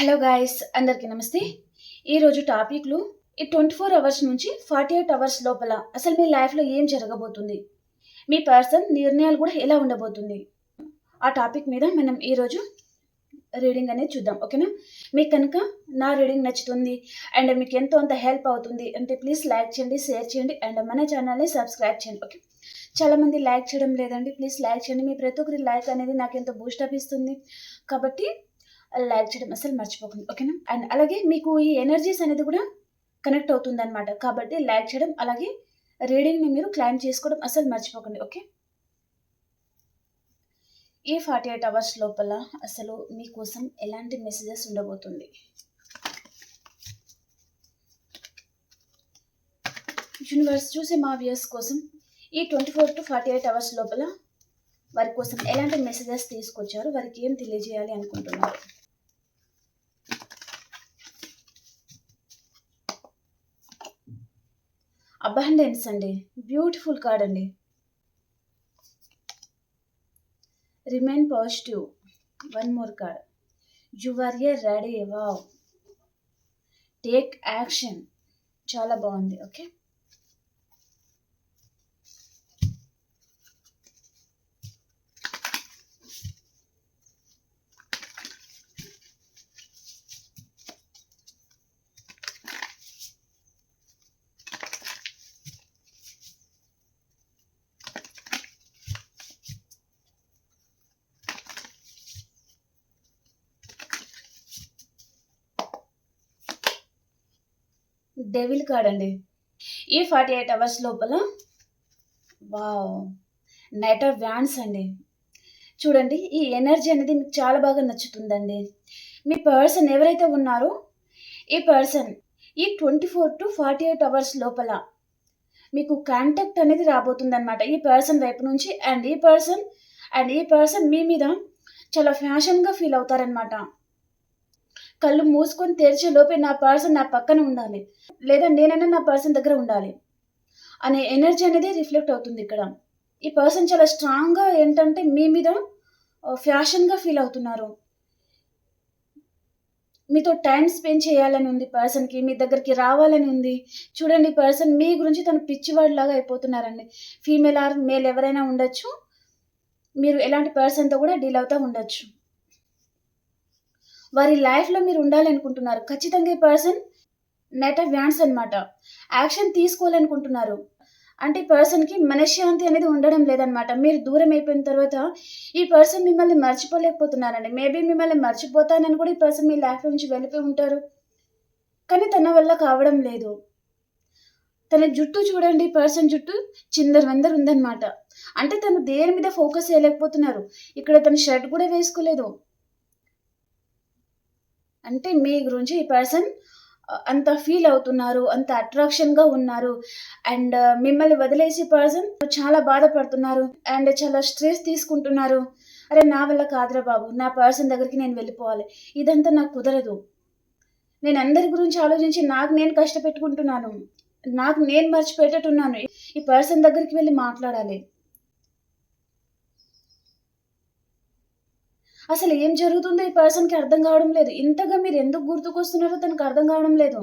Hello guys అందరికీ నమస్తే. ఈరోజు టాపిక్లు ఈ ట్వంటీ ఫోర్ అవర్స్ నుంచి ఫార్టీ ఎయిట్ అవర్స్ లోపల అసలు మీ లైఫ్లో ఏం జరగబోతుంది? మీ పర్సన్ నిర్ణయాలు కూడా ఎలా ఉండబోతుంది? ఆ టాపిక్ మీద మనం ఈరోజు రీడింగ్ అనేది చూద్దాం ఓకేనా? మీకు కనుక నా రీడింగ్ నచ్చుతుంది అండ్ మీకు ఎంతో అంత హెల్ప్ అవుతుంది అంటే ప్లీజ్ లైక్ చేయండి షేర్ చేయండి అండ్ మన ఛానల్ని సబ్స్క్రైబ్ చేయండి ఓకే? చాలామంది లైక్ చేయడం లేదండి ప్లీజ్ లైక్ చేయండి. మీ ప్రతి ఒక్కరి లైక్ అనేది నాకు ఎంతో బూస్టప్ ఇస్తుంది. కాబట్టి లైక్ చేయడం అసలు మర్చిపోకండి ఓకేనా? అండ్ అలాగే మీకు ఈ ఎనర్జీస్ అనేది కూడా కనెక్ట్ అవుతుంది అనమాట కాబట్టి లైక్ చేయడం అలాగే రీడింగ్ని మీరు క్లైమ్ చేసుకోవడం అసలు మర్చిపోకండి ఓకే? ఈ ఫార్టీ ఎయిట్ అవర్స్ లోపల అసలు మీకోసం ఎలాంటి మెసేజెస్ ఉండబోతుంది? యూనివర్స్ చూసే మా వ్యూస్ కోసం ఈ twenty four to forty eight hours లోపల వారి కోసం ఎలాంటి మెసేజెస్ తీసుకొచ్చారు వారికి ఏం తెలియజేయాలి అనుకుంటున్నారు? అబండెన్స్ అండి. బ్యూటిఫుల్ కార్డ్ అండి. Remain positive one more card you are a ready wow take action చాలా బాగుంది. ఓకే డెవిల్ కార్డ్ అండి ఈ ఫార్టీ ఎయిట్ అవర్స్ లోపల వావ్ నైట్ ఆఫ్ వ్యాన్స్ అండి. చూడండి ఈ ఎనర్జీ అనేది మీకు చాలా బాగా నచ్చుతుందండి. మీ పర్సన్ ఎవరైతే ఉన్నారో ఈ పర్సన్ ఈ twenty four to forty eight hours లోపల మీకు కాంటాక్ట్ అనేది రాబోతుందన్నమాట. ఈ పర్సన్ వైపు నుంచి అండ్ ఈ పర్సన్ అండ్ ఈ పర్సన్ మీ మీద చాలా ఫ్యాషన్గా ఫీల్ అవుతారనమాట కళ్ళు మూసుకొని తెరిచే లోపే నా పర్సన్ నా పక్కన ఉండాలి. లేదా నేనైనా నా పర్సన్ దగ్గర ఉండాలి. అనే ఎనర్జీ అనేది రిఫ్లెక్ట్ అవుతుంది ఇక్కడ. ఈ పర్సన్ చాలా స్ట్రాంగ్గా ఏంటంటే మీ మీద ఫ్యాషన్గా ఫీల్ అవుతున్నారు. మీతో టైం స్పెండ్ చేయాలని ఉంది పర్సన్కి మీ దగ్గరికి రావాలని ఉంది. చూడండి పర్సన్ మీ గురించి తను పిచ్చివాడిలాగా అయిపోతున్నారండి. ఫీమేల్ ఆర్ మేల్ ఎవరైనా ఉండొచ్చు. మీరు ఎలాంటి పర్సన్తో కూడా డీల్ అవుతూ ఉండొచ్చు. వారి లైఫ్లో మీరు ఉండాలనుకుంటున్నారు. ఖచ్చితంగా ఈ పర్సన్ నెట్ ఆఫ్ వ్యాన్స్ అనమాట యాక్షన్ తీసుకోవాలనుకుంటున్నారు. అంటే ఈ పర్సన్కి మనశ్శాంతి అనేది ఉండడం లేదనమాట మీరు దూరం అయిపోయిన తర్వాత ఈ పర్సన్ మిమ్మల్ని మర్చిపోలేకపోతున్నారండి. మేబీ మిమ్మల్ని మర్చిపోతానని కూడా ఈ పర్సన్ మీ లైఫ్ నుంచి వెళ్ళిపోయి ఉంటారు. కానీ తన వల్ల కావడం లేదు. తన జుట్టు చూడండి పర్సన్ జుట్టు చిందర వందరు ఉందన్నమాట. అంటే తను దేని మీద ఫోకస్ చేయలేకపోతున్నారు. ఇక్కడ తన షర్ట్ కూడా వేసుకోలేదు. అంటే మీ గురించి ఈ పర్సన్ అంత ఫీల్ అవుతున్నారు అంత అట్రాక్షన్గా ఉన్నారు. అండ్ మిమ్మల్ని వదిలేసి పర్సన్ చాలా బాధపడుతున్నారు అండ్ చాలా స్ట్రెస్ తీసుకుంటున్నారు. అరే నా వల్ల కాదురా బాబు నా పర్సన్ దగ్గరికి నేను వెళ్ళిపోవాలి. ఇదంతా నాకు కుదరదు. నేను అందరి గురించి ఆలోచించి నాకు నేను కష్టపెట్టుకుంటున్నాను. నాకు నేను మర్చిపెట్టేట్టున్నాను ఈ పర్సన్ దగ్గరికి వెళ్ళి మాట్లాడాలి. అసలు ఏం జరుగుతుందో ఈ పర్సన్కి అర్థం కావడం లేదు. ఇంతగా మీరు ఎందుకు గుర్తుకొస్తున్నారో తనకు అర్థం కావడం లేదు.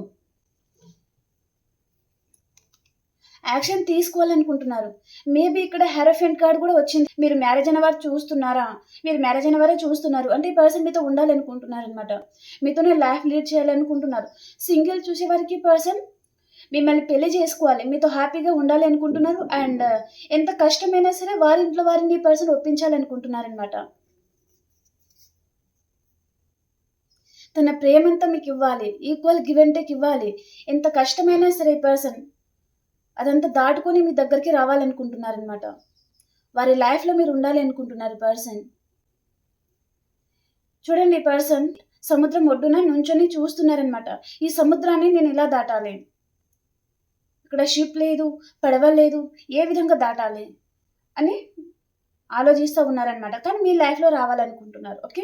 యాక్షన్ తీసుకోవాలనుకుంటున్నారు. మేబీ ఇక్కడ హెరఫెంట్ కార్డ్ కూడా వచ్చింది. మీరు మ్యారేజ్ అయిన వారు చూస్తున్నారా? మీరు మ్యారేజ్ అయిన వారే చూస్తున్నారు. అంటే ఈ పర్సన్ మీతో ఉండాలనుకుంటున్నారు అనమాట మీతోనే లైఫ్ లీడ్ చేయాలనుకుంటున్నారు. సింగిల్ చూసే వారికి పర్సన్ మిమ్మల్ని పెళ్ళి చేసుకోవాలి. మీతో హ్యాపీగా ఉండాలి అనుకుంటున్నారు. అండ్ ఎంత కష్టమైనా సరే వారి ఇంట్లో వారిని ఈ పర్సన్ ఒప్పించాలనుకుంటున్నారనమాట తన ప్రేమంతా మీకు ఇవ్వాలి ఈక్వల్ గివ్ అండ్ టేక్ ఇవ్వాలి. ఎంత కష్టమైనా సరే పర్సన్ అదంతా దాటుకొని మీ దగ్గరికి రావాలనుకుంటున్నారనమాట వారి లైఫ్లో మీరు ఉండాలి అనుకుంటున్నారు పర్సన్ చూడండి పర్సన్ సముద్రం ఒడ్డున నుంచొని చూస్తున్నారనమాట ఈ సముద్రాన్ని నేను ఇలా దాటాలి? ఇక్కడ షిప్ లేదు పడవ లేదు ఏ విధంగా దాటాలి? అని ఆలోచిస్తూ ఉన్నారనమాట కానీ మీ లైఫ్లో రావాలనుకుంటున్నారు ఓకే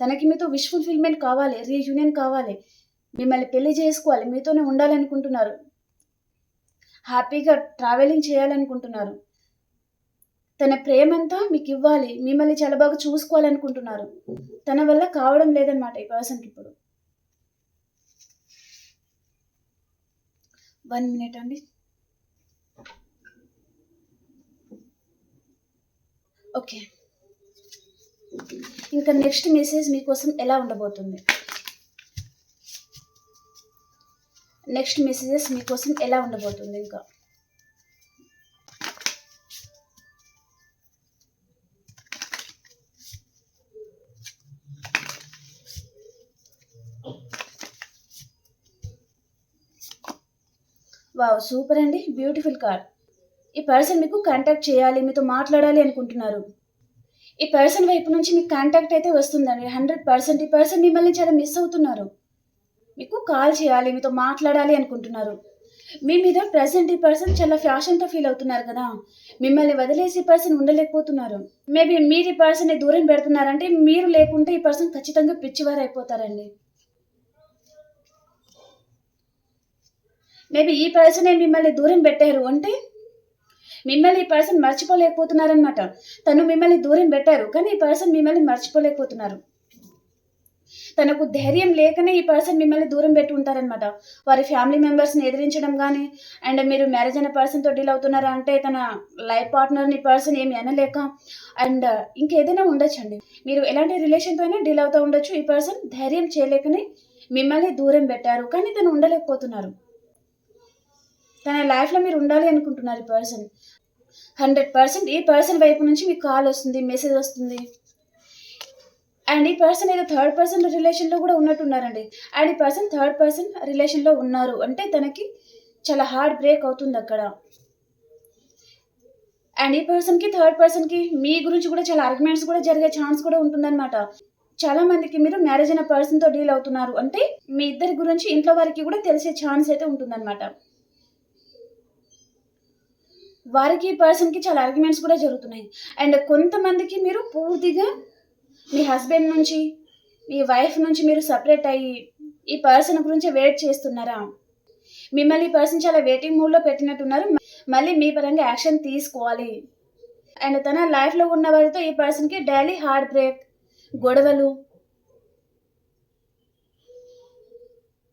తనకి మీతో విష్ ఫుల్ఫిల్మెంట్ కావాలి రీయూనియన్ కావాలి. మిమ్మల్ని పెళ్ళి చేసుకోవాలి మీతోనే ఉండాలనుకుంటున్నారు. హ్యాపీగా ట్రావెలింగ్ చేయాలనుకుంటున్నారు. తన ప్రేమంతా మీకు ఇవ్వాలి మిమ్మల్ని చాలా బాగా చూసుకోవాలనుకుంటున్నారు. తన వల్ల కావడం లేదనమాట ఈ పర్సన్కి ఇప్పుడు. వన్ మినిట్ అండి. ఓకే ఇంకా నెక్స్ట్ మెసేజ్ మీకోసం ఎలా ఉండబోతుంది? నెక్స్ట్ మెసేజెస్ మీకోసం ఎలా ఉండబోతుంది ఇంకా? వావ్ సూపర్ అండి. బ్యూటిఫుల్ కార్డ్ ఈ పర్సన్ మీకు కాంటాక్ట్ చేయాలి మీతో మాట్లాడాలి అనుకుంటున్నారు. ఈ పర్సన్ వైపు నుంచి మీకు కాంటాక్ట్ అయితే వస్తుందండి. Hundred percent. ఈ పర్సన్ మిమ్మల్ని చాలా మిస్ అవుతున్నారు. మీకు కాల్ చేయాలి మీతో మాట్లాడాలి అనుకుంటున్నారు. మీ మీద ప్రజెంట్ ఈ పర్సన్ చాలా ఫ్యాషన్తో ఫీల్ అవుతున్నారు కదా. మిమ్మల్ని వదిలేసి పర్సన్ ఉండలేకపోతున్నారు. మేబీ మీరు ఈ పర్సన్ని దూరం పెడుతున్నారంటే మీరు లేకుంటే ఈ పర్సన్ ఖచ్చితంగా పిచ్చివారు అయిపోతారండి మేబీ ఈ పర్సనే మిమ్మల్ని దూరం పెట్టారు అంటే మిమ్మల్ని ఈ పర్సన్ మర్చిపోలేకపోతున్నారనమాట తను మిమ్మల్ని దూరం పెట్టారు కానీ ఈ పర్సన్ మిమ్మల్ని మర్చిపోలేకపోతున్నారు. తనకు ధైర్యం లేకనే ఈ పర్సన్ మిమ్మల్ని దూరం పెట్టి ఉంటారనమాట వారి ఫ్యామిలీ మెంబర్స్ని ఎదిరించడం కానీ అండ్ మీరు మ్యారేజ్ అయిన పర్సన్తో డీల్ అవుతున్నారా అంటే తన లైఫ్ పార్ట్నర్ని పర్సన్ ఏమి అనలేక అండ్ ఇంకేదైనా ఉండొచ్చండి. మీరు ఎలాంటి రిలేషన్తో అయినా డీల్ అవుతూ ఉండొచ్చు. ఈ పర్సన్ ధైర్యం చేయలేకనే మిమ్మల్ని దూరం పెట్టారు కానీ తను ఉండలేకపోతున్నారు. తన లైఫ్లో మీరు ఉండాలి అనుకుంటున్నారు ఈ పర్సన్. Hundred percent. ఈ పర్సన్ వైపు నుంచి మీకు కాల్ వస్తుంది మెసేజ్ వస్తుంది. అండ్ ఈ పర్సన్ ఏదో థర్డ్ పర్సన్ రిలేషన్లో కూడా ఉన్నట్టున్నారండి. అండ్ ఈ పర్సన్ థర్డ్ పర్సన్ రిలేషన్లో ఉన్నారు. అంటే తనకి చాలా హార్డ్ బ్రేక్ అవుతుంది అక్కడ. అండ్ ఈ పర్సన్కి థర్డ్ పర్సన్కి మీ గురించి కూడా చాలా ఆర్గ్యుమెంట్స్ కూడా జరిగే ఛాన్స్ కూడా ఉంటుందన్నమాట. చాలా మందికి మీరు మ్యారేజ్ అయిన పర్సన్తో డీల్ అవుతున్నారు. అంటే మీ ఇద్దరి గురించి ఇంట్లో వారికి కూడా తెలిసే ఛాన్స్ అయితే ఉంటుందన్నమాట. వారికి పర్సన్కి చాలా ఆర్గ్యుమెంట్స్ కూడా జరుగుతున్నాయి. అండ్ కొంతమందికి మీరు పూర్తిగా మీ హస్బెండ్ నుంచి మీ వైఫ్ నుంచి మీరు సపరేట్ అయ్యి ఈ పర్సన్ గురించి వెయిట్ చేస్తున్నారా? మిమ్మల్ని ఈ పర్సన్ చాలా వెయిటింగ్ మూడ్లో పెట్టినట్టున్నారు. మళ్ళీ మీ పరంగా యాక్షన్ తీసుకోవాలి. అండ్ తన లైఫ్లో ఉన్న వారితో ఈ పర్సన్కి డైలీ హార్ట్ బ్రేక్ గొడవలు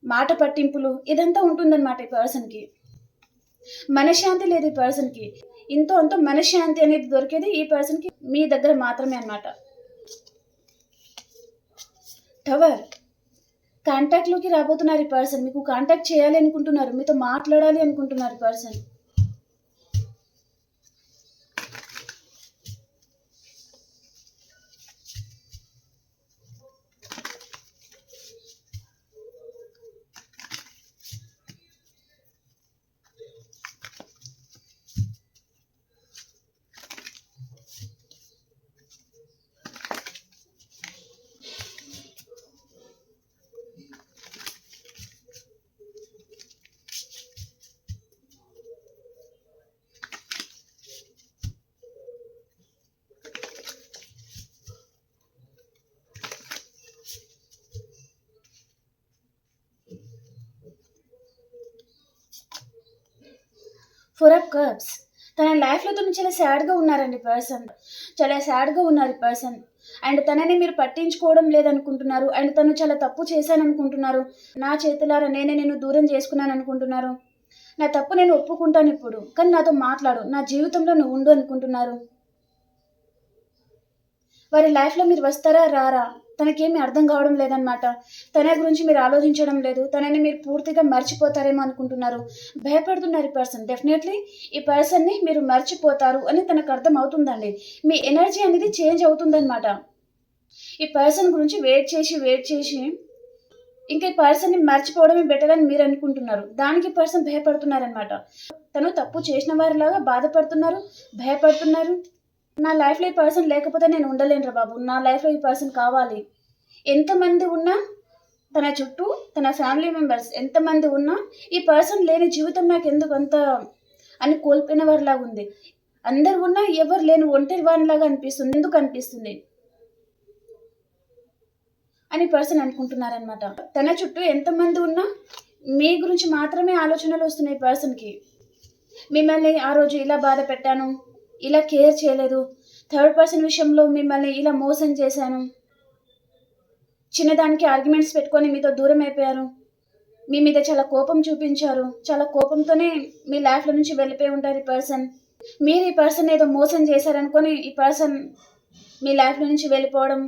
మాట పట్టింపులు ఇదంతా ఉంటుందన్నమాట ఈ పర్సన్కి. మనశ్శాంతి లేదు ఈ పర్సన్కి ఇంతో అంత మనశ్శాంతి అనేది దొరికేది ఈ పర్సన్కి మీ దగ్గర మాత్రమే అన్నమాట. టవర్ కాంటాక్ట్లోకి రాబోతున్నారు ఈ పర్సన్ మీకు కాంటాక్ట్ చేయాలి అనుకుంటున్నారు. మీతో మాట్లాడాలి అనుకుంటున్నారు ఈ పర్సన్ ఫోర్ ఆఫ్ కప్స్. తన లైఫ్లో తను చాలా సాడ్గా ఉన్నారండి పర్సన్ చాలా సాడ్గా ఉన్నారు పర్సన్ అండ్ తనని మీరు పట్టించుకోవడం లేదనుకుంటున్నారు. అండ్ తను చాలా తప్పు చేశాను అనుకుంటున్నారు నా చేతులారా నేనే నేను దూరం చేసుకున్నాను అనుకుంటున్నారు నా తప్పు నేను ఒప్పుకుంటాను ఇప్పుడు. కానీ నాతో మాట్లాడు. నా జీవితంలో నువ్వు ఉండు అనుకుంటున్నారు. వారి లైఫ్లో మీరు వస్తారా? రారా? తనకేమి అర్థం కావడం లేదనమాట తన గురించి మీరు ఆలోచించడం లేదు. తనని మీరు పూర్తిగా మర్చిపోతారేమో అనుకుంటున్నారు. భయపడుతున్నారు ఈ పర్సన్. డెఫినెట్లీ ఈ పర్సన్ని మీరు మర్చిపోతారు అని తనకు అర్థం అవుతుందండి మీ ఎనర్జీ అనేది చేంజ్ అవుతుందన్నమాట. ఈ పర్సన్ గురించి వెయిట్ చేసి వెయిట్ చేసి ఇంకా ఈ పర్సన్ని మర్చిపోవడమే బెటర్ అని మీరు అనుకుంటున్నారు. దానికి పర్సన్ భయపడుతున్నారనమాట తను తప్పు చేసిన వారిలాగా బాధపడుతున్నారు భయపడుతున్నారు. నా లైఫ్లో ఈ పర్సన్ లేకపోతే నేను ఉండలేనురా బాబు. నా లైఫ్లో ఈ పర్సన్ కావాలి. ఎంతమంది ఉన్నా తన చుట్టూ తన ఫ్యామిలీ మెంబర్స్ ఎంతమంది ఉన్నా ఈ పర్సన్ లేని జీవితం నాకు ఎందుకు అంత అని కోల్పోయిన వారిలాగా ఉంది. అందరు ఉన్నా ఎవరు లేని ఒంటరి వారిలాగా అనిపిస్తుంది. ఎందుకు అనిపిస్తుంది? అని పర్సన్ అనుకుంటున్నారనమాట తన చుట్టూ ఎంతమంది ఉన్నా మీ గురించి మాత్రమే ఆలోచనలు వస్తున్నాయి పర్సన్కి. మిమ్మల్ని ఆ రోజు ఇలా బాధ పెట్టాను ఇలా కేర్ చేయలేదు. థర్డ్ పర్సన్ విషయంలో మిమ్మల్ని ఇలా మోసం చేశాను. చిన్నదానికి ఆర్గ్యుమెంట్స్ పెట్టుకొని మీతో దూరం అయిపోయారు మీ మీద చాలా కోపం చూపించారు. చాలా కోపంతోనే మీ లైఫ్లో నుంచి వెళ్ళిపోయి ఉంటారు ఈ పర్సన్ మీరు ఈ పర్సన్ ఏదో మోసం చేశారనుకొని ఈ పర్సన్ మీ లైఫ్లో నుంచి వెళ్ళిపోవడం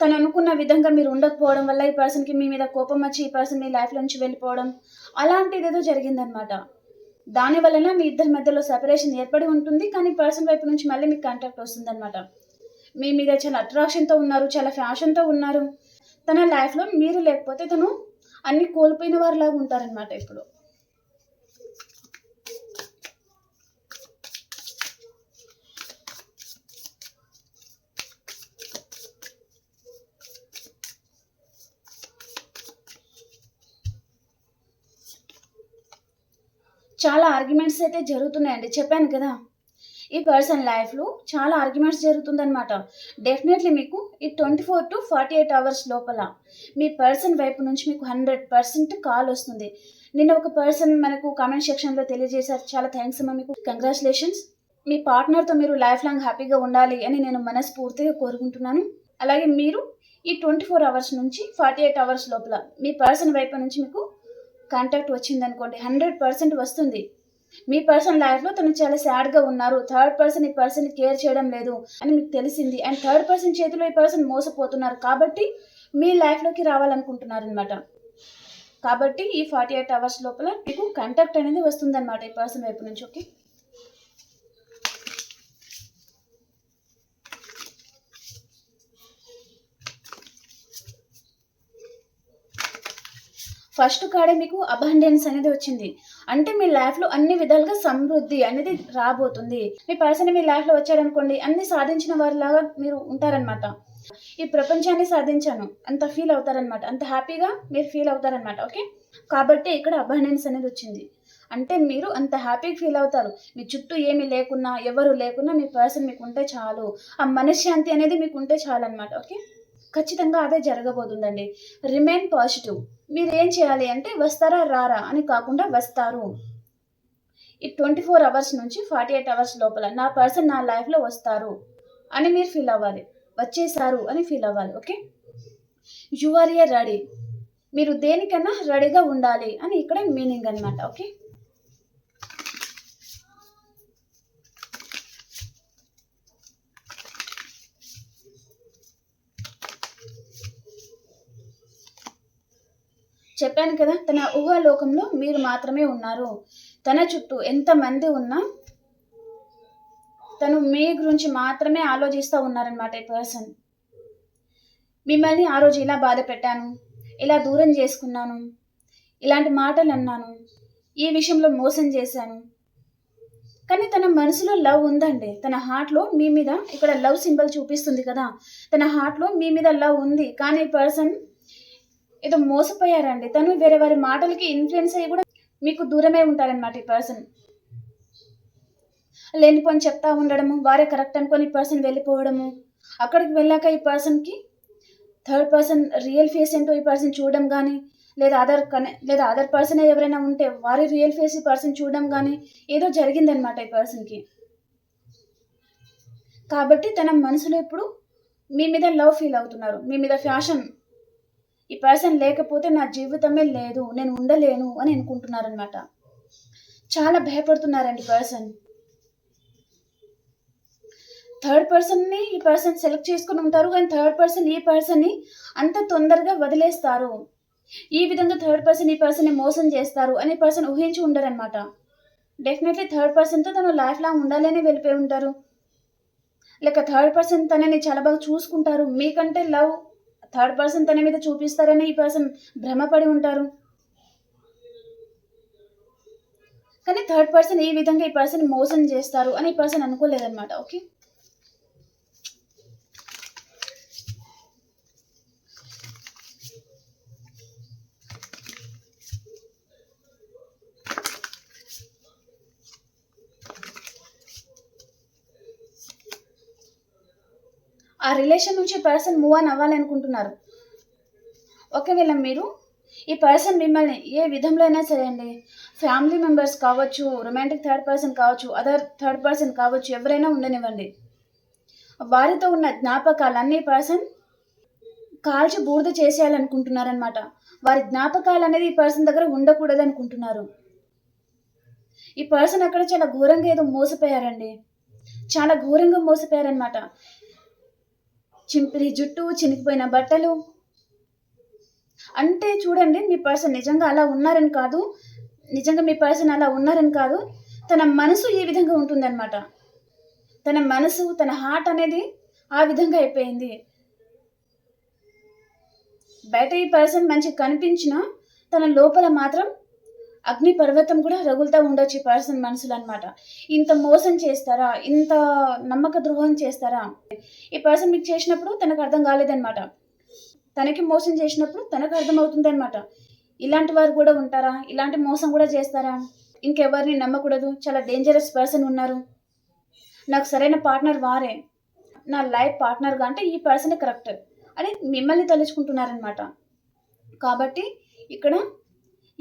తను అనుకున్న విధంగా మీరు ఉండకపోవడం వల్ల ఈ పర్సన్కి మీ మీద కోపం వచ్చి ఈ పర్సన్ మీ లైఫ్లో నుంచి వెళ్ళిపోవడం అలాంటిది ఏదో జరిగిందనమాట దాని వలన మీ ఇద్దరి మధ్యలో సెపరేషన్ ఏర్పడి ఉంటుంది కానీ పర్సన్ వైపు నుంచి మళ్ళీ మీకు కాంటాక్ట్ వస్తుందన్నమాట. మీ మీద చాలా అట్రాక్షన్తో ఉన్నారు చాలా ఫ్యాషన్తో ఉన్నారు. తన లైఫ్లో మీరు లేకపోతే తను అన్ని కోల్పోయిన వారిలాగా ఉంటారనమాట ఇప్పుడు. చాలా ఆర్గ్యుమెంట్స్ అయితే జరుగుతున్నాయండి. చెప్పాను కదా ఈ పర్సన్ లైఫ్లో చాలా ఆర్గ్యుమెంట్స్ జరుగుతుందనమాట డెఫినెట్లీ మీకు ఈ twenty four to forty eight hours లోపల మీ పర్సన్ వైపు నుంచి మీకు హండ్రెడ్ పర్సెంట్ కాల్ వస్తుంది. నిన్న ఒక పర్సన్ మనకు కామెంట్ సెక్షన్లో తెలియజేశారు. చాలా థ్యాంక్స్ అమ్మా మీకు. కంగ్రాచులేషన్స్ మీ పార్ట్నర్తో మీరు లైఫ్ లాంగ్ హ్యాపీగా ఉండాలి అని నేను మనస్ఫూర్తిగా కోరుకుంటున్నాను. అలాగే మీరు ఈ ట్వంటీ ఫోర్ అవర్స్ నుంచి ఫార్టీ ఎయిట్ అవర్స్ లోపల మీ పర్సన్ వైపు నుంచి మీకు కాంటాక్ట్ వచ్చింది అనుకోండి హండ్రెడ్ పర్సెంట్ వస్తుంది. మీ పర్సన్ లైఫ్లో తను చాలా సాడ్గా ఉన్నారు. థర్డ్ పర్సన్ ఈ పర్సన్ కేర్ చేయడం లేదు అని మీకు తెలిసింది. అండ్ థర్డ్ పర్సన్ చేతిలో ఈ పర్సన్ మోసపోతున్నారు కాబట్టి మీ లైఫ్లోకి రావాలనుకుంటున్నారు అనమాట కాబట్టి ఈ ఫార్టీ ఎయిట్ అవర్స్ లోపల మీకు కాంటాక్ట్ అనేది వస్తుందన్నమాట ఈ పర్సన్ వైపు నుంచి ఓకే ఫస్ట్ కాడే మీకు అబండెన్స్ అనేది వచ్చింది. అంటే మీ లైఫ్లో అన్ని విధాలుగా సమృద్ధి అనేది రాబోతుంది. మీ పర్సన్ మీ లైఫ్లో వచ్చారనుకోండి అన్ని సాధించిన వారిలాగా మీరు ఉంటారనమాట ఈ ప్రపంచాన్ని సాధించాను. అంత ఫీల్ అవుతారనమాట అంత హ్యాపీగా మీరు ఫీల్ అవుతారనమాట ఓకే కాబట్టి ఇక్కడ అబండెన్స్ అనేది వచ్చింది. అంటే మీరు అంత హ్యాపీగా ఫీల్ అవుతారు. మీ చుట్టూ ఏమీ లేకున్నా ఎవరు లేకున్నా మీ పర్సన్ మీకు ఉంటే చాలు. ఆ మనశ్శాంతి అనేది మీకు ఉంటే చాలు అనమాట ఓకే ఖచ్చితంగా అదే జరగబోతుందండి. రిమైన్ పాజిటివ్ మీరు ఏం చేయాలి అంటే వస్తారా రారా అని కాకుండా వస్తారు. ఈ ట్వంటీ ఫోర్ అవర్స్ నుంచి ఫార్టీ ఎయిట్ అవర్స్ లోపల నా పర్సన్ నా లైఫ్లో వస్తారు అని మీరు ఫీల్ అవ్వాలి. వచ్చేసారు అని ఫీల్ అవ్వాలి okay you are a ready మీరు దేనికన్నా రెడీగా ఉండాలి అని ఇక్కడ మీనింగ్ అనమాట ఓకే చెప్పాను కదా తన ఊహాలోకంలో మీరు మాత్రమే ఉన్నారు. తన చుట్టూ ఎంతమంది ఉన్నా తను మీ గురించి మాత్రమే ఆలోచిస్తూ ఉన్నారనమాట ఈ పర్సన్. మిమ్మల్ని ఆ రోజు ఇలా బాధ పెట్టాను ఇలా దూరం చేసుకున్నాను ఇలాంటి మాటలు అన్నాను ఈ విషయంలో మోసం చేశాను. కానీ తన మనసులో లవ్ ఉందండి. తన హార్ట్లో మీ మీద ఇక్కడ లవ్ సింబల్ చూపిస్తుంది కదా తన హార్ట్లో మీ మీద లవ్ ఉంది. కానీ పర్సన్ ఏదో మోసపోయారండి. తను వేరే వారి మాటలకి ఇన్ఫ్లుయెన్స్ అయ్యి కూడా మీకు దూరమే ఉంటారనమాట ఈ పర్సన్ లేనిపోని చెప్తా ఉండడము వారే కరెక్ట్ అనుకొని ఈ పర్సన్ వెళ్ళిపోవడము. అక్కడికి వెళ్ళాక ఈ పర్సన్కి థర్డ్ పర్సన్ రియల్ ఫేస్ ఏంటో ఈ పర్సన్ చూడడం కానీ లేదా అదర్ కనే లేదా అదర్ పర్సన్ ఎవరైనా ఉంటే వారి రియల్ ఫేస్ ఈ పర్సన్ చూడడం కానీ ఏదో జరిగిందనమాట ఈ పర్సన్కి కాబట్టి తన మనసులో ఇప్పుడు మీ మీద లవ్ ఫీల్ అవుతున్నారు. మీ మీద ఫ్యాషన్ ఈ పర్సన్ లేకపోతే నా జీవితమే లేదు నేను ఉండలేను అని అనుకుంటున్నారనమాట చాలా భయపడుతున్నారండి పర్సన్ థర్డ్ పర్సన్ని ఈ పర్సన్ సెలెక్ట్ చేసుకుని ఉంటారు కానీ థర్డ్ పర్సన్ ఈ పర్సన్ని అంత తొందరగా వదిలేస్తారు. ఈ విధంగా థర్డ్ పర్సన్ ఈ పర్సన్ని మోసం చేస్తారు అని పర్సన్ ఊహించి ఉండరనమాట డెఫినెట్లీ థర్డ్ పర్సన్తో తను లైఫ్ లాంగ్ ఉండాలని వెళ్ళిపోయి ఉంటారు. లేక థర్డ్ పర్సన్ తనని చాలా బాగా చూసుకుంటారు. మీకంటే లవ్ థర్డ్ పర్సన్ తన మీద చూపిస్తారని ఈ పర్సన్ భ్రమపడి ఉంటారు. కానీ థర్డ్ పర్సన్ ఈ విధంగా ఈ పర్సన్ మోసం చేస్తారు అని ఈ పర్సన్ అనుకోలేదన్నమాట ఓకే? ఆ రిలేషన్ నుంచి పర్సన్ మూవ్ ఆన్ అవ్వాలనుకుంటున్నారు. ఒకవేళ మీరు ఈ పర్సన్ మిమ్మల్ని ఏ విధంలో అయినా సరే అండి ఫ్యామిలీ మెంబర్స్ కావచ్చు రొమాంటిక్ థర్డ్ పర్సన్ కావచ్చు అదర్ థర్డ్ పర్సన్ కావచ్చు ఎవరైనా ఉండనివ్వండి. వారితో ఉన్న జ్ఞాపకాలన్నీ పర్సన్ కాల్చి బూడిద చేసేయాలనుకుంటున్నారనమాట వారి జ్ఞాపకాలు అనేది ఈ పర్సన్ దగ్గర ఉండకూడదు అనుకుంటున్నారు ఈ పర్సన్ అక్కడ చాలా ఘోరంగా ఏదో మోసపోయారండి. చాలా ఘోరంగా మోసపోయారనమాట చింపిరి జుట్టు చినిగిపోయిన బట్టలు. అంటే చూడండి మీ పర్సన్ నిజంగా అలా ఉన్నారని కాదు నిజంగా మీ పర్సన్ అలా ఉన్నారని కాదు తన మనసు ఏ విధంగా ఉంటుందన్నమాట. తన మనసు తన హార్ట్ అనేది ఆ విధంగా అయిపోయింది. బయట ఈ పర్సన్ మంచిగా కనిపించినా తన లోపల మాత్రం అగ్ని పర్వతం కూడా రగులుతూ ఉండొచ్చు ఈ పర్సన్ మనసులు అనమాట ఇంత మోసం చేస్తారా? ఇంత నమ్మక ద్రోహం చేస్తారా? ఈ పర్సన్ మీకు చేసినప్పుడు తనకు అర్థం కాలేదన్నమాట. తనకి మోసం చేసినప్పుడు తనకు అర్థమవుతుంది అనమాట ఇలాంటి వారు కూడా ఉంటారా? ఇలాంటి మోసం కూడా చేస్తారా? ఇంకెవరిని నమ్మకూడదు. చాలా డేంజరస్ పర్సన్ ఉన్నారు. నాకు సరైన పార్ట్నర్ వారే. నా లైఫ్ పార్ట్నర్గా అంటే ఈ పర్సన్ కరెక్ట్ అని మిమ్మల్ని తలుచుకుంటున్నారనమాట కాబట్టి ఇక్కడ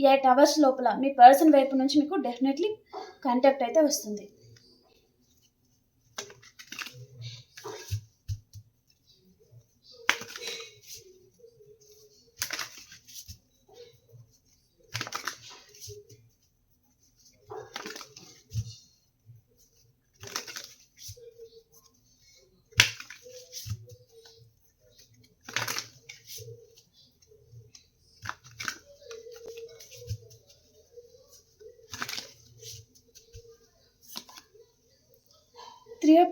ఎయిట్ అవర్స్ లోపల మీ పర్సన్ వైపు నుంచి మీకు డెఫినెట్లీ కాంటాక్ట్ అయితే వస్తుంది.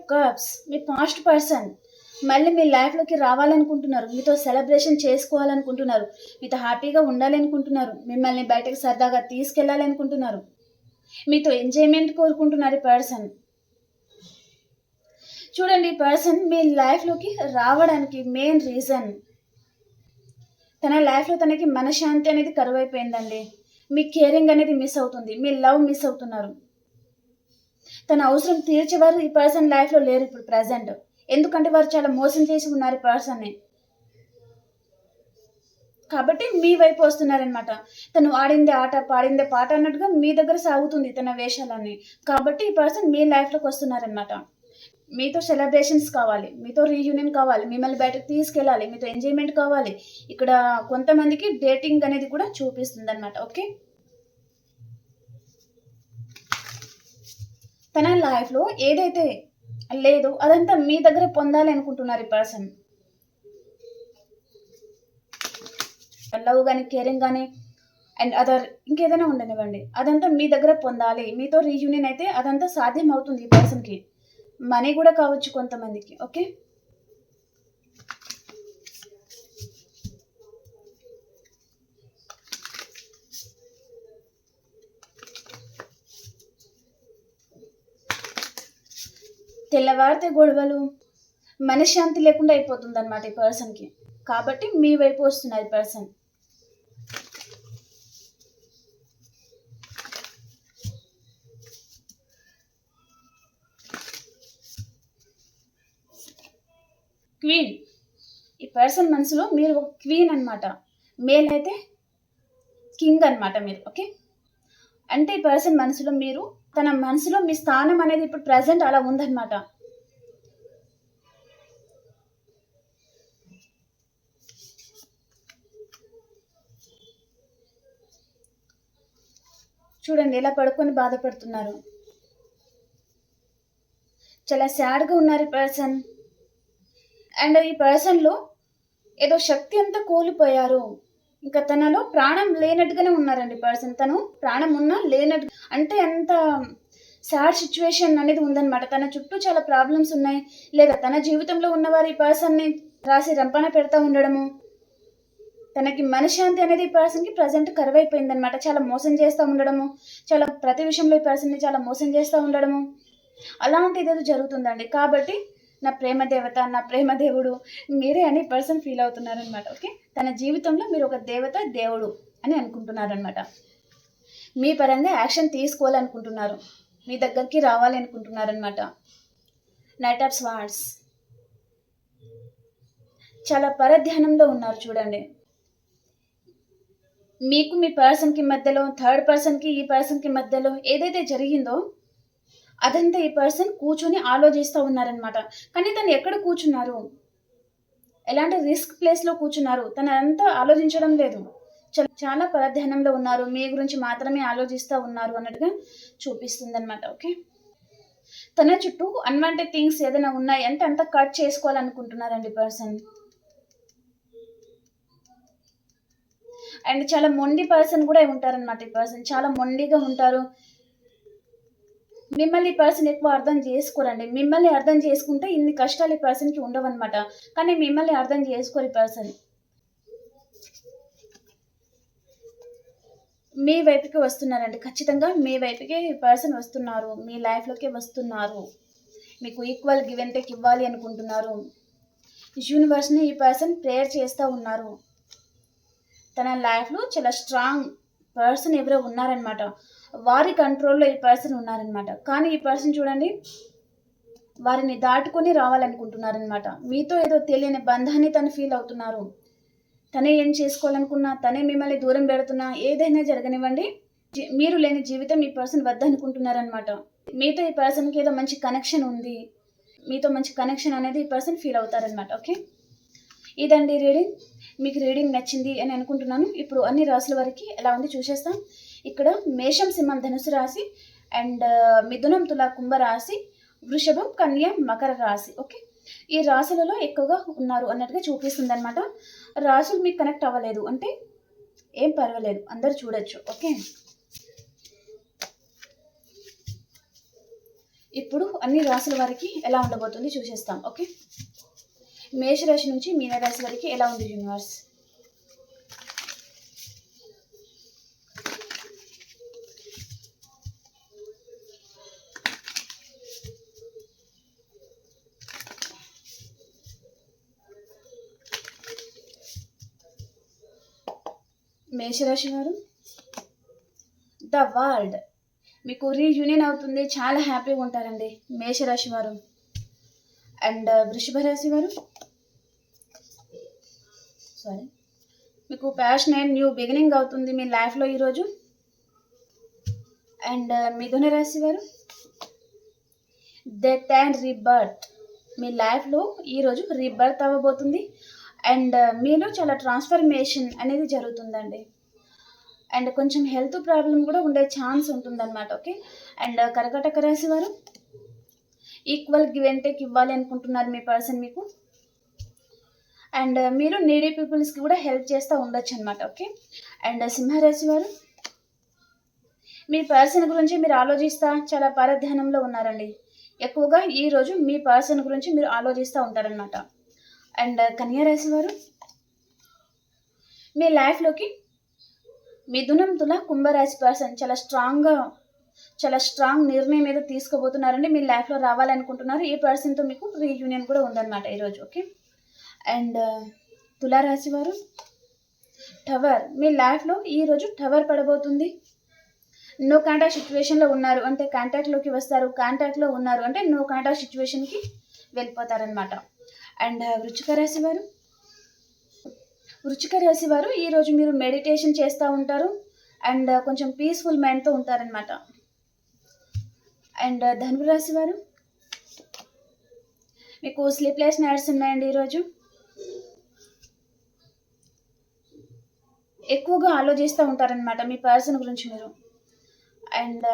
త్రీ కప్స్ మీ పాస్ట్ పర్సన్ మళ్ళీ మీ లైఫ్లోకి రావాలనుకుంటున్నారు. మీతో సెలబ్రేషన్ చేసుకోవాలనుకుంటున్నారు. మీతో హ్యాపీగా ఉండాలనుకుంటున్నారు. మిమ్మల్ని బయటకు సరదాగా తీసుకెళ్ళాలనుకుంటున్నారు మీతో ఎంజాయ్మెంట్ కోరుకుంటున్నారు ఈ పర్సన్ చూడండి ఈ పర్సన్ మీ లైఫ్లోకి రావడానికి మెయిన్ రీజన్ తన లైఫ్లో తనకి మనశ్శాంతి అనేది కరువైపోయిందండి. మీ కేరింగ్ అనేది మిస్ అవుతుంది. మీ లవ్ మిస్ అవుతున్నారు. తన అవసరం తీర్చేవారు ఈ పర్సన్ లైఫ్లో లేరు ఇప్పుడు ప్రజెంట్ ఎందుకంటే వారు చాలా మోసం చేసి ఉన్నారు ఈ పర్సన్ని కాబట్టి మీ వైపు వస్తున్నారనమాట తను ఆడిందే ఆట పాడిందే పాట అన్నట్టుగా మీ దగ్గర సాగుతుంది తన వేషాలన్నీ. కాబట్టి ఈ పర్సన్ మీ లైఫ్లోకి వస్తున్నారనమాట మీతో సెలబ్రేషన్స్ కావాలి మీతో రీయూనియన్ కావాలి మిమ్మల్ని బయటకు తీసుకెళ్ళాలి మీతో ఎంజాయ్మెంట్ కావాలి. ఇక్కడ కొంతమందికి డేటింగ్ అనేది కూడా చూపిస్తుంది అనమాట ఓకే? తన లైఫ్లో ఏదైతే లేదో అదంతా మీ దగ్గర పొందాలి అనుకుంటున్నారు ఈ పర్సన్ లవ్ కానీ కేరింగ్ కానీ అండ్ అదర్ ఇంకేదైనా ఉండనివ్వండి. అదంతా మీ దగ్గర పొందాలి. మీతో రీయూనియన్ అయితే అదంతా సాధ్యం అవుతుంది ఈ పర్సన్కి మనీ కూడా కావచ్చు కొంతమందికి ఓకే తెల్లవారితే గొడవలు మనశ్శాంతి లేకుండా అయిపోతుంది అనమాట ఈ పర్సన్కి. కాబట్టి మీ వైపు వస్తున్నది పర్సన్. క్వీన్. ఈ పర్సన్ మనసులో మీరు ఒక క్వీన్ అనమాట మేల్ అయితే కింగ్ అనమాట మీరు ఓకే? అంటే ఈ పర్సన్ మనసులో మీరు తన మనసులో మీ స్థానం అనేది ఇప్పుడు ప్రజెంట్ అలా ఉందన్నమాట. చూడండి ఎలా పడుకొని బాధపడుతున్నారు. చాలా సాడ్గా ఉన్నారు ఈ పర్సన్ అండ్ ఈ పర్సన్లో ఏదో శక్తి అంతా కోల్పోయారు. ఇంకా తనలో ప్రాణం లేనట్టుగానే ఉన్నారండి పర్సన్ తను ప్రాణం ఉన్నా లేనట్టు అంటే అంత సాడ్ సిచ్యువేషన్ అనేది ఉందన్నమాట. తన చుట్టూ చాలా ప్రాబ్లమ్స్ ఉన్నాయి. లేదా తన జీవితంలో ఉన్నవారు ఈ పర్సన్ని రాసి రంపన పెడతా ఉండడము తనకి మనశ్శాంతి అనేది ఈ పర్సన్కి ప్రజెంట్ కరువు అయిపోయిందనమాట చాలా మోసం చేస్తూ ఉండడము చాలా ప్రతి విషయంలో ఈ పర్సన్ని చాలా మోసం చేస్తూ ఉండడము. అలాంటిది ఏదో జరుగుతుందండి. కాబట్టి నా ప్రేమ దేవత నా ప్రేమ దేవుడు మీరే అని పర్సన్ ఫీల్ అవుతున్నారనమాట ఓకే? తన జీవితంలో మీరు ఒక దేవత దేవుడు అని అనుకుంటున్నారనమాట మీ పరంగా యాక్షన్ తీసుకోవాలనుకుంటున్నారు. మీ దగ్గరికి రావాలి అనుకుంటున్నారనమాట నైట్ ఆఫ్ స్వార్డ్స్ చాలా పరధ్యానంలో ఉన్నారు చూడండి. మీకు మీ పర్సన్కి మధ్యలో థర్డ్ పర్సన్కి ఈ పర్సన్కి మధ్యలో ఏదైతే జరిగిందో అదంతా ఈ పర్సన్ కూర్చొని ఆలోచిస్తూ ఉన్నారనమాట కానీ తను ఎక్కడ కూర్చున్నారు? ఎలాంటి రిస్క్ ప్లేస్లో కూర్చున్నారు? తను అంతా ఆలోచించడం లేదు. చాలా పరధ్యానంలో ఉన్నారు. మీ గురించి మాత్రమే ఆలోచిస్తూ ఉన్నారు అన్నట్టుగా చూపిస్తుంది అనమాట ఓకే? తన చుట్టూ అన్వాంటెడ్ థింగ్స్ ఏదైనా ఉన్నాయి అంటే అంత కట్ చేసుకోవాలనుకుంటున్నారండి పర్సన్ అండ్ చాలా మొండి పర్సన్ కూడా ఉంటారనమాట ఈ పర్సన్ చాలా మొండిగా ఉంటారు. మిమ్మల్ని ఈ పర్సన్ ఎక్కువ అర్థం చేసుకోరండి. మిమ్మల్ని అర్థం చేసుకుంటే ఇన్ని కష్టాలు ఈ పర్సన్కి ఉండవన్నమాట. కానీ మిమ్మల్ని అర్థం చేసుకోరు ఈ పర్సన్ మీ వైపుకి వస్తున్నారండి. ఖచ్చితంగా మీ వైపుకి ఈ పర్సన్ వస్తున్నారు. మీ లైఫ్లోకి వస్తున్నారు. మీకు ఈక్వల్ గివ్ అండ్ టేక్ ఇవ్వాలి అనుకుంటున్నారు. యూనివర్స్ని ఈ పర్సన్ ప్రేయర్ చేస్తూ ఉన్నారు. తన లైఫ్లో చాలా స్ట్రాంగ్ పర్సన్ ఎవరో ఉన్నారనమాట వారి కంట్రోల్లో ఈ పర్సన్ ఉన్నారనమాట కానీ ఈ పర్సన్ చూడండి వారిని దాటుకొని రావాలనుకుంటున్నారనమాట మీతో ఏదో తెలియని బంధాన్ని తను ఫీల్ అవుతున్నారు. తనే ఏం చేసుకోవాలనుకున్నా తనే మిమ్మల్ని దూరం పెడుతున్నా ఏదైనా జరగనివ్వండి. జీ- మీరు లేని జీవితం ఈ పర్సన్ వద్దనుకుంటున్నారనమాట మీతో ఈ పర్సన్కి ఏదో మంచి కనెక్షన్ ఉంది. మీతో మంచి కనెక్షన్ అనేది ఈ పర్సన్ ఫీల్ అవుతారనమాట ఓకే? ఇదండి రీడింగ్. మీకు రీడింగ్ నచ్చింది అని అనుకుంటున్నాను. ఇప్పుడు అన్ని రాసుల వరకు ఎలా ఉంది చూసేస్తాం. ఇక్కడ మేషం సింహం ధనుసు రాశి అండ్ మిథునం తుల కుంభ రాశి వృషభం కన్య మకర రాశి ఓకే? ఈ రాశులలో ఎక్కువగా ఉన్నారు అన్నట్టుగా చూపిస్తుంది అనమాట రాసులు మీకు కనెక్ట్ అవ్వలేదు అంటే ఏం పర్వాలేదు అందరు చూడొచ్చు ఓకే? ఇప్పుడు అన్ని రాసుల వారికి ఎలా ఉండబోతుంది చూసేస్తాం ఓకే? మేషరాశి నుంచి మీనరాశి వరకు ఎలా ఉంది యూనివర్స్ మేషరాశి వారు ద వరల్డ్ మీకు రీయూనియన్ అవుతుంది. చాలా హ్యాపీగా ఉంటారండి మేషరాశి వారు. అండ్ uh, వృషభ రాశి వారు సారీ మీకు ప్యాషన్ అండ్ న్యూ బిగినింగ్ అవుతుంది మీ లైఫ్లో ఈరోజు. అండ్ uh, మిథున రాశి వారు? డెత్ అండ్ రీబర్త్ మీ లైఫ్లో ఈరోజు రీబర్త్ అవ్వబోతుంది. అండ్ మీలో చాలా ట్రాన్స్ఫర్మేషన్ అనేది జరుగుతుందండి. అండ్ కొంచెం హెల్త్ ప్రాబ్లం కూడా ఉండే ఛాన్స్ ఉంటుందన్నమాట ఓకే అండ్ కర్కటక రాశి వారు ఈక్వల్ గివ్ అండ్ టేక్ ఇవ్వాలి అనుకుంటున్నారు మీ పర్సన్ మీకు. అండ్ మీరు నీడీ పీపుల్స్కి కూడా హెల్ప్ చేస్తూ ఉండొచ్చు అనమాట ఓకే అండ్ సింహరాశి వారు మీ పర్సన్ గురించి మీరు ఆలోచిస్తా చాలా పరధ్యానంలో ఉన్నారండి. ఎక్కువగా ఈరోజు మీ పర్సన్ గురించి మీరు ఆలోచిస్తూ ఉంటారనమాట అండ్ కన్యారాశి వారు మీ లైఫ్లోకి మిథునం తుల కుంభరాశి పర్సన్ చాలా స్ట్రాంగ్గా చాలా స్ట్రాంగ్ నిర్ణయం ఏదో తీసుకోబోతున్నారండి మీ లైఫ్లో రావాలనుకుంటున్నారు ఈ పర్సన్తో మీకు రీయూనియన్ కూడా ఉందన్నమాట ఈరోజు ఓకే అండ్ తులారాశి వారు టవర్ మీ లైఫ్లో ఈరోజు టవర్ పడబోతుంది. నో కాంటాక్ట్ సిచ్యువేషన్లో ఉన్నారు అంటే కాంటాక్ట్లోకి వస్తారు కాంటాక్ట్లో ఉన్నారు అంటే నో కాంటాక్ట్ సిచ్యువేషన్కి వెళ్ళిపోతారనమాట అండ్ వృచ్చిక రాశి వారు? వృచ్చిక రాశి వారు ఈరోజు మీరు మెడిటేషన్ చేస్తూ ఉంటారు అండ్ కొంచెం పీస్ఫుల్ మైండ్తో ఉంటారనమాట అండ్ ధనువు రాశి వారు? మీకు స్లీప్లెస్ నైట్స్ ఉన్నాయండి ఈరోజు ఎక్కువగా ఆలోచిస్తూ ఉంటారనమాట మీ పర్సన్ గురించి మీరు. అండ్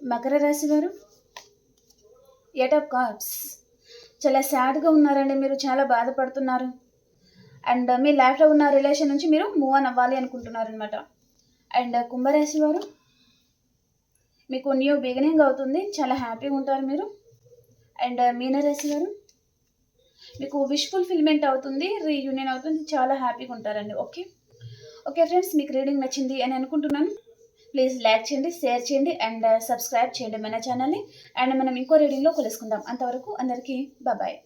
మకర రాశి వారు? ఎట్ ఆఫ్ కాప్స్ చాలా సాడ్గా ఉన్నారండి. మీరు చాలా బాధపడుతున్నారు. అండ్ మీ లైఫ్లో ఉన్న రిలేషన్ నుంచి మీరు మూవ్ ఆన్ అవ్వాలి అనుకుంటున్నారు అనమాట అండ్ కుంభరాశి వారు మీకు న్యూ బిగినింగ్ అవుతుంది. చాలా హ్యాపీగా ఉంటారు మీరు. అండ్ మీనరాశి వారు మీకు విష్ ఫుల్ఫిల్మెంట్ అవుతుంది. రీయూనియన్ అవుతుంది. చాలా హ్యాపీగా ఉంటారండి. ఓకే? ఓకే ఫ్రెండ్స్ మీకు రీడింగ్ నచ్చింది అని అనుకుంటున్నాను. ప్లీజ్ లైక్ చేయండి షేర్ చేయండి అండ్ సబ్స్క్రైబ్ uh, చేయండి మన ఛానల్ని అండ్ మనం ఇంకో రీడింగ్లో కలుసుకుందాం. అంతవరకు అందరికీ బాబాయ్